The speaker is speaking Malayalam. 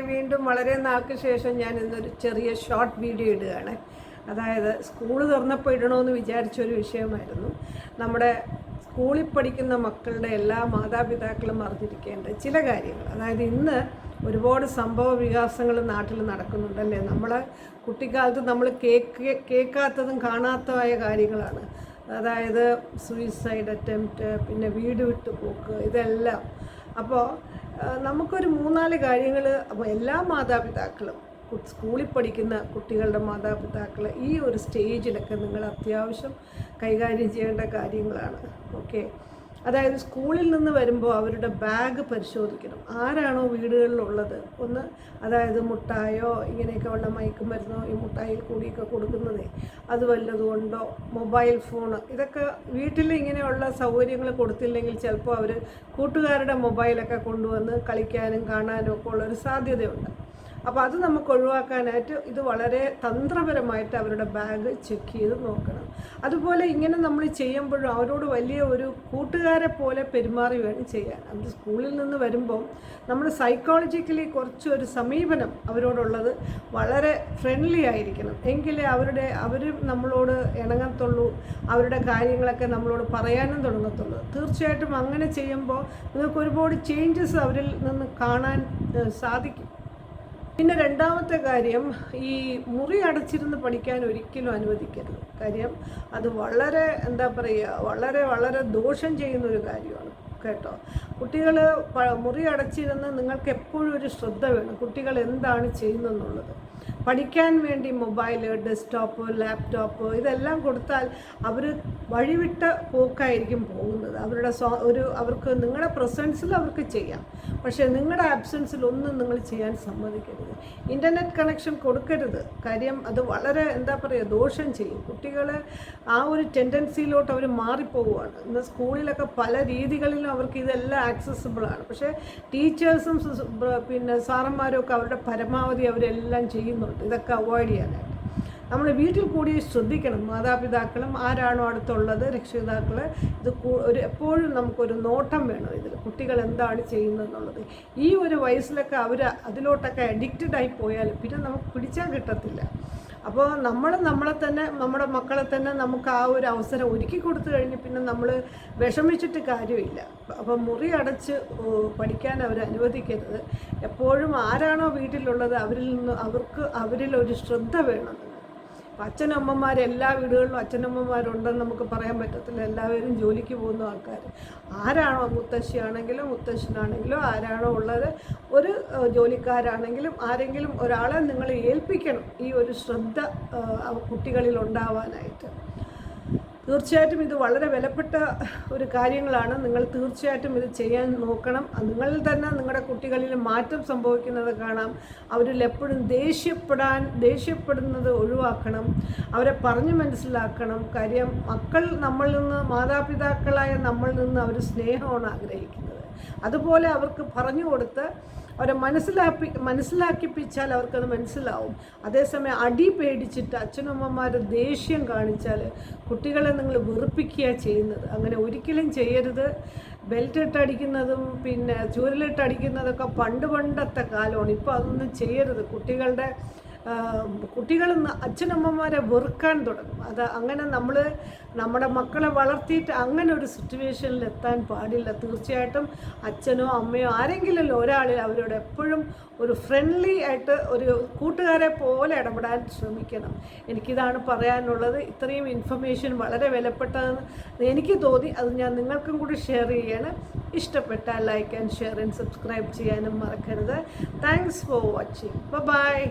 വീണ്ടും വളരെ നാൾക്ക് ശേഷം ഞാൻ ഇന്നൊരു ചെറിയ ഷോർട്ട് വീഡിയോ ഇടുകയാണ്. അതായത് സ്കൂൾ തുറന്നപ്പോൾ ഇടണമെന്ന് വിചാരിച്ചൊരു വിഷയമായിരുന്നു. നമ്മുടെ സ്കൂളിൽ പഠിക്കുന്ന മക്കളുടെ എല്ലാ മാതാപിതാക്കളും അറിഞ്ഞിരിക്കേണ്ട ചില കാര്യങ്ങൾ. അതായത് ഇന്ന് ഒരുപാട് സംഭവ വികാസങ്ങൾ നാട്ടിൽ നടക്കുന്നുണ്ടല്ലേ? നമ്മളെ കുട്ടിക്കാലത്ത് നമ്മൾ കേക്ക് കേൾക്കാത്തതും കാണാത്തതുമായ കാര്യങ്ങളാണ്. അതായത് സൂയിസൈഡ് അറ്റംപ്റ്റ് പിന്നെ വീട് വിട്ടു പോക്ക് ഇതെല്ലാം അപ്പോൾ നമുക്കൊരു മൂന്നാൽ കാര്യങ്ങൾ എല്ലാ മാതാപിതാക്കളും സ്കൂളിൽ പഠിക്കുന്ന കുട്ടികളുടെ മാതാപിതാക്കൾ ഈ ഒരു സ്റ്റേജിലൊക്കെ നിങ്ങൾ അത്യാവശ്യം കൈകാര്യം ചെയ്യേണ്ട കാര്യങ്ങളാണ്. ഓക്കെ. അതായത് സ്കൂളിൽ നിന്ന് വരുമ്പോൾ അവരുടെ ബാഗ് പരിശോധിക്കണം. ആരാണോ വീടുകളിലുള്ളത്? ഒന്ന് അതായത് മുട്ടായോ ഇങ്ങനെയൊക്കെ ഉള്ള മയക്കുമരുന്നോ ഈ മുട്ടായിൽ കൂടിയൊക്കെ കൊടുക്കുന്നതേ. അത് വല്ലതുകൊണ്ടോ? Mobile phone. ഇതൊക്കെ വീട്ടിൽ ഇങ്ങനെയുള്ള സൗകര്യങ്ങൾ കൊടുത്തില്ലെങ്കിൽ ചിലപ്പോൾ അവർ കൂട്ടുകാരുടെ മൊബൈലൊക്കെ കൊണ്ടുവന്ന് കളിക്കാനും കാണാനും ഒക്കെ ഉള്ളൊരു സാധ്യതയുണ്ട്. അപ്പോൾ അത് നമുക്ക് ഒഴിവാക്കാനായിട്ട് ഇത് വളരെ തന്ത്രപരമായിട്ട് അവരുടെ ബാഗ് ചെക്ക് ചെയ്ത് നോക്കണം. അതുപോലെ ഇങ്ങനെ നമ്മൾ ചെയ്യുമ്പോഴും അവരോട് വലിയ ഒരു കൂട്ടുകാരെ പോലെ പെരുമാറി വേണം ചെയ്യാൻ. അത് സ്കൂളിൽ നിന്ന് വരുമ്പം നമ്മൾ സൈക്കോളജിക്കലി കുറച്ച് ഒരു സമീപനം അവരോടുള്ളത് വളരെ ഫ്രണ്ട്ലി ആയിരിക്കണം. എങ്കിലേ അവരുടെ അവർ നമ്മളോട് ഇണങ്ങത്തുള്ളൂ അവരുടെ കാര്യങ്ങളൊക്കെ നമ്മളോട് പറയാനും തുടങ്ങത്തുള്ളൂ. തീർച്ചയായിട്ടും അങ്ങനെ ചെയ്യുമ്പോൾ നിങ്ങൾക്ക് ഒരുപാട് ചേഞ്ചസ് അവരിൽ നിന്ന് കാണാൻ സാധിക്കും. പിന്നെ രണ്ടാമത്തെ കാര്യം ഈ മുറി അടച്ചിരുന്ന് പഠിക്കാൻ ഒരിക്കലും അനുവദിക്കരുത്. കാര്യം അത് വളരെ എന്താ പറയുക വളരെ വളരെ ദോഷം ചെയ്യുന്ന ഒരു കാര്യമാണ്. കേട്ടോ? കുട്ടികൾ മുറി അടച്ചിരുന്ന് നിങ്ങൾക്ക് എപ്പോഴും ഒരു ശ്രദ്ധ വേണം. കുട്ടികൾ എന്താണ് ചെയ്യുന്നതെന്നുള്ളത്. പഠിക്കാൻ വേണ്ടി മൊബൈൽ ഡെസ്ക്ടോപ്പ് ലാപ്ടോപ്പ് ഇതെല്ലാം കൊടുത്താൽ അവർ വഴിവിട്ട പോക്കായിരിക്കും പോകുന്നത്. അവരുടെ സ്വ- ഒരു അവർക്ക് നിങ്ങളുടെ പ്രസൻസിൽ അവർക്ക് ചെയ്യാം. പക്ഷേ നിങ്ങളുടെ ആബ്സൻസിൽ ഒന്നും നിങ്ങൾ ചെയ്യാൻ സമ്മതിക്കരുത്. ഇന്റർനെറ്റ് കണക്ഷൻ കൊടുക്കരുത്. കാര്യം അത് വളരെ എന്താ പറയുക ദോഷം ചെയ്യും. കുട്ടികൾ ആ ഒരു ടെൻഡൻസിയിലോട്ട് അവർ മാറിപ്പോവുകയാണ്. ഇന്ന് സ്കൂളിലൊക്കെ പല രീതികളിലും അവർക്ക് ഇതെല്ലാം ആക്സസിബിളാണ് പക്ഷേ ടീച്ചേഴ്സും പിന്നെ സാറന്മാരും ഒക്കെ അവരുടെ പരമാവധി അവരെല്ലാം ചെയ്യുന്നുണ്ട് ഇതൊക്കെ അവോയ്ഡ് ചെയ്യാനായിട്ട്. നമ്മൾ വീട്ടിൽ കൂടി ശ്രദ്ധിക്കണം. മാതാപിതാക്കളും ആരാണോ അടുത്തുള്ളത് രക്ഷിതാക്കൾ ഇത് ഒരു എപ്പോഴും നമുക്കൊരു നോട്ടം വേണം ഇതിൽ കുട്ടികൾ എന്താണ് ചെയ്യുന്നതെന്നുള്ളത്. ഈ ഒരു വയസ്സിലൊക്കെ അവർ അതിലോട്ടൊക്കെ അഡിക്റ്റഡ് ആയി പോയാൽ പിന്നെ നമുക്ക് പിടിച്ചാൽ കിട്ടത്തില്ല. അപ്പോൾ നമ്മൾ നമ്മളെ തന്നെ നമ്മുടെ മക്കളെ തന്നെ നമുക്ക് ആ ഒരു അവസരം ഒരുക്കി കൊടുത്തു കഴിഞ്ഞ് പിന്നെ നമ്മൾ വിഷമിച്ചിട്ട് കാര്യമില്ല. അപ്പോൾ മുറി അടച്ച് പഠിക്കാൻ അവർ അനുവദിക്കരുത്. എപ്പോഴും ആരാണോ വീട്ടിലുള്ളത് അവരിൽ നിന്ന് അവർക്ക് അവരിൽ ഒരു ശ്രദ്ധ വേണം. അച്ഛനമ്മമാർ എല്ലാ വീടുകളിലും അച്ഛനമ്മമാരുണ്ടെന്ന് നമുക്ക് പറയാൻ പറ്റത്തില്ല. എല്ലാവരും ജോലിക്ക് പോകുന്ന ആൾക്കാർ ആരാണോ മുത്തശ്ശിയാണെങ്കിലും മുത്തശ്ശനാണെങ്കിലും ആരാണോ ഉള്ളത് ഒരു ജോലിക്കാരാണെങ്കിലും ആരെങ്കിലും ഒരാളെ നിങ്ങൾ ഏൽപ്പിക്കണം ഈ ഒരു ശ്രദ്ധ കുട്ടികളിൽ ഉണ്ടാവാനായിട്ട്. തീർച്ചയായിട്ടും ഇത് വളരെ വിലപ്പെട്ട ഒരു കാര്യങ്ങളാണ്. നിങ്ങൾ തീർച്ചയായിട്ടും ഇത് ചെയ്യാൻ നോക്കണം. നിങ്ങളിൽ തന്നെ നിങ്ങളുടെ കുട്ടികളിൽ മാറ്റം സംഭവിക്കുന്നത് കാണാം. അവരിൽ എപ്പോഴും ദേഷ്യപ്പെടാൻ ദേഷ്യപ്പെടുന്നത് ഒഴിവാക്കണം. അവരെ പറഞ്ഞു മനസ്സിലാക്കണം. കാര്യം മക്കൾ നമ്മളിൽ നിന്ന് മാതാപിതാക്കളായ നമ്മളിൽ നിന്ന് അവർ സ്നേഹമാണ് ആഗ്രഹിക്കുന്നത്. അതുപോലെ അവർക്ക് പറഞ്ഞു കൊടുത്ത് അവരെ മനസ്സിലാക്കി മനസ്സിലാക്കിപ്പിച്ചാൽ അവർക്കത് മനസ്സിലാവും. അതേസമയം അടി പേടിച്ചിട്ട് അച്ഛനമ്മമാർ ദേഷ്യം കാണിച്ചാൽ കുട്ടികളെ നിങ്ങൾ വെറുപ്പിക്കുക ചെയ്യുന്നത്. അങ്ങനെ ഒരിക്കലും ചെയ്യരുത്. ബെൽറ്റ് ഇട്ടടിക്കുന്നതും പിന്നെ ചൂരലിട്ടടിക്കുന്നതൊക്കെ പണ്ട് പണ്ടത്തെ കാലമാണ്. ഇപ്പോൾ അതൊന്നും ചെയ്യരുത്. കുട്ടികളുടെ കുട്ടികൾ അച്ഛനമ്മമാരെ വെറുക്കാൻ തുടങ്ങും. അത് അങ്ങനെ നമ്മൾ നമ്മുടെ മക്കളെ വളർത്തിയിട്ട് അങ്ങനെ ഒരു സിറ്റുവേഷനിൽ എത്താൻ പാടില്ല. തീർച്ചയായിട്ടും അച്ഛനോ അമ്മയോ ആരെങ്കിലും ഒരാളിൽ അവരോട് എപ്പോഴും ഒരു ഫ്രണ്ട്ലി ആയിട്ട് ഒരു കൂട്ടുകാരെ പോലെ ഇടപെടാൻ ശ്രമിക്കണം. എനിക്കിതാണ് പറയാനുള്ളത്. ഇത്രയും ഇൻഫർമേഷൻ വളരെ വിലപ്പെട്ടതെന്ന് എനിക്ക് തോന്നി. അത് ഞാൻ നിങ്ങൾക്കും കൂടി ഷെയർ ചെയ്യാണ്. ഇഷ്ടപ്പെട്ടാൽ like and share and subscribe ചെയ്യാനും മറക്കരുത്. Thanks for watching bye